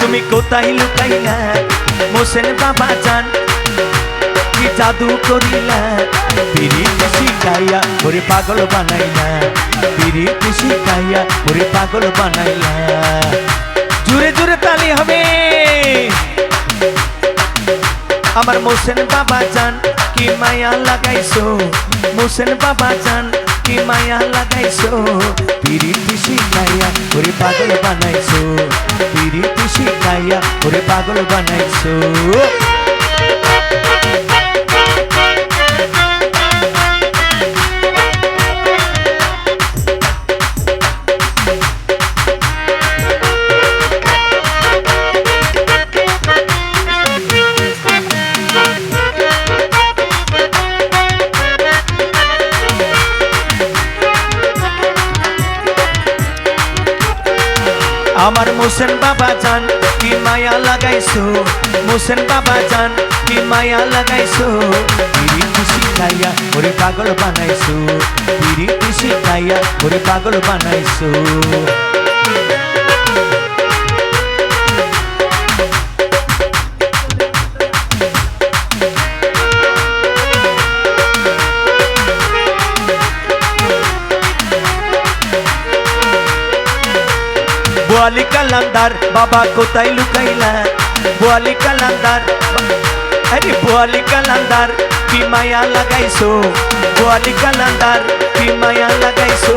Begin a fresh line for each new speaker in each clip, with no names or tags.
তুমি কোথায় লুকাইলা? মোসেন বাবা জান, কি জাদু করিলা? পিরিতি শিখাইয়া পাগল বানাইলা। পিরিতি শিখাইয়া ওরে পাগল বানাইলা। জুড়ে জুড়ে তালি হবে। আমার মোসেন বাবা জান, কি মায়া লাগাইছো? মোসেন বাবা জান কি মায়া লাগাইছো পিরিতি শিখাইয়া ওরে পাগল বানাইছো পিরিতি শিখাইয়া ওরে পাগল বানাইছো আমার মোসেন বাবা জান কি মায়া লাগাইছো? মোসেন বাবা জান কি মায়া লাগাইছো? পিরিতি শিখাইয়া ওরে পাগল বানাইছো। পিরিতি শিখাইয়া ওরে পাগল বানাইছো। বোয়ালি কালান্দার, বাবা কোথায় লুকাইলা? বোয়ালি কালান্দার, আরে বোয়ালি কালান্দার, কি মায়া লাগাইছো? বোয়ালি কালান্দার, কি মায়া লাগাইছো?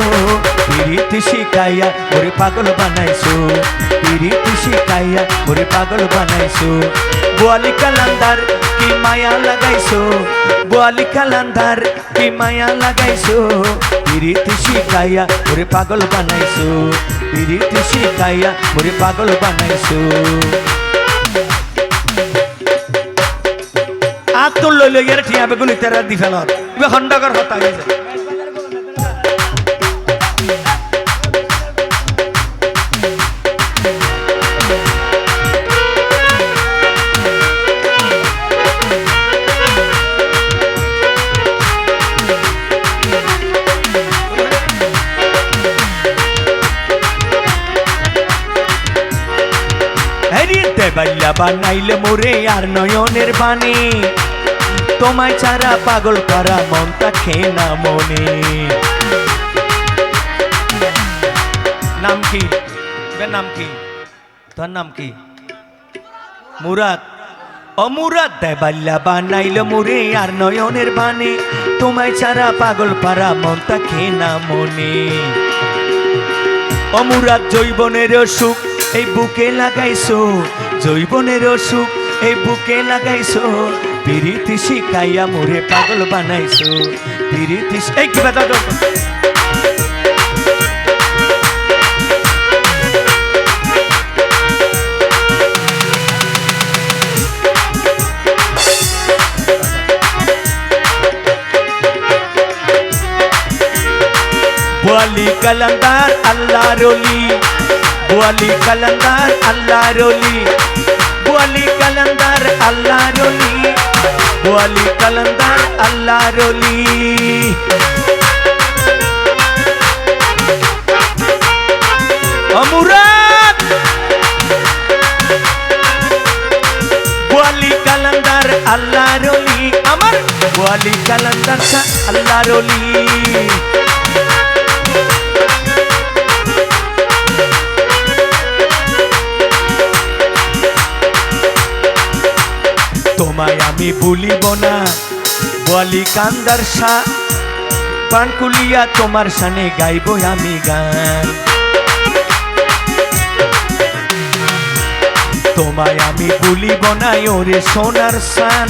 পিরিতি শিখাইয়া ওরে পাগল বানাইছো। পিরিতি শিখাইয়া ওরে পাগল বানাইছো। বোয়ালি কালান্দার, কি মায়া লাগাইছো? বোয়ালি কালান্দার, কি মায়া লাগাইছো? পিরিতি শিখাইয়া ওরে পাগল বানাইছো। পিরিতি শিখাইয়া ওরে পাগল বানাইছো আর তোর লই লই ইয়ারে ঠিয়া বেগুনি তেরা দি ফেলত খণ্ডকর হতা বাল্লা বানাইলে মোরে আর নয়নের বাণী। তোমায় ছাড়া পাগল করা মনটা খেয়ে না মনে। নাম কি? নাম কি? তোর নাম কি? মুরাদ। দেয় বাল্লা বানাইল মোরে আর নয়নের বাণী। তোমায় ছাড়া পাগল পারা মনটা খেয়ে না মনে অমুরাত জৈবনের সুখ, এই বুকে লাগাইছো। জৈবনের সুখ, এই বুকে লাগাইছো। পিরিতি শিখাইয়া মোরে পাগল বানাইছো। পিরিতি এই কিবা দাদা বোয়ালি কালান্দার আল্লাহ রলি বোয়ালি কালান্দার আল্লাহ রলি বোয়ালি কালান্দার আল্লাহ রলি বোয়ালি কালান্দার আল্লাহ রলি অমুরাত বোয়ালি কালান্দার আল্লাহ রলি আমার বোয়ালি কালান্দার আল্লাহ রলি তোমায় আমি ভুলিব না। বলি কান্দার সা পানকুলিয়া তোমার সানে গাইব আমি গান। তোমায় আমি ভুলিব না, ওরে সোনার সান।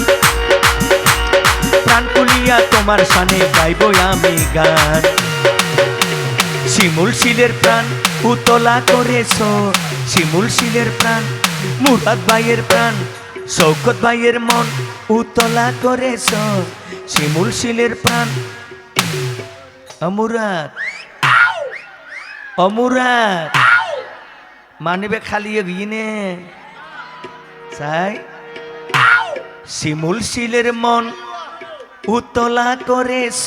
প্রাণকুলিয়া তোমার সানে গাইব আমি গান। শিমুল শিলের প্রাণ উতলা করেছ। শিমুল শিলের প্রাণ, মুরাদ ভাইয়ের প্রাণ শৌকত ভাইয়ের মন উতলা করেছ শিমুল শিলের প্রাণ। অমুরাত অমুরাত, মানিবে খালি গিনে চাই, শিমুল শিলের মন উতলা করেছ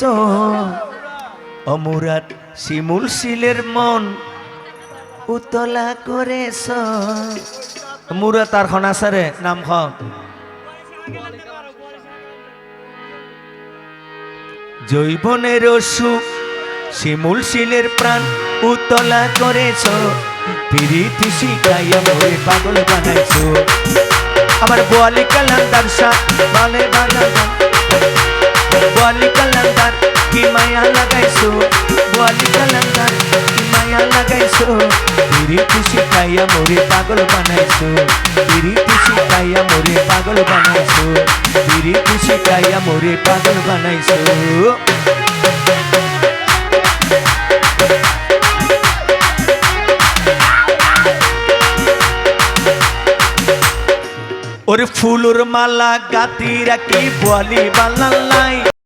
অমুরাত, শিমুল শিলের মন উতলা করেছ মুরাত আর খন আসারে নাম খ জৈবনের সুখ শিমুল শিলের প্রাণ উতলা করেছ, পিরিতি শিখাইয়া মোরে পাগল বানাইছ। আমার বোয়ালি কালান্দার শাহ বলে বাগান বোয়ালি কালান্দার কি মায়া লাগাইছো? বোয়ালি কালান্দার কি মায়া লাগাইছো? পিরিতি মোরে পাগল বানাইছো পিরিতি শিখাইয়া মোরে পাগল বানাইছো পিরিতি শিখাইয়া মোরে পাগল বানাইছো ওরে ফুলুর মালা গাতি রাখি বলি বালাই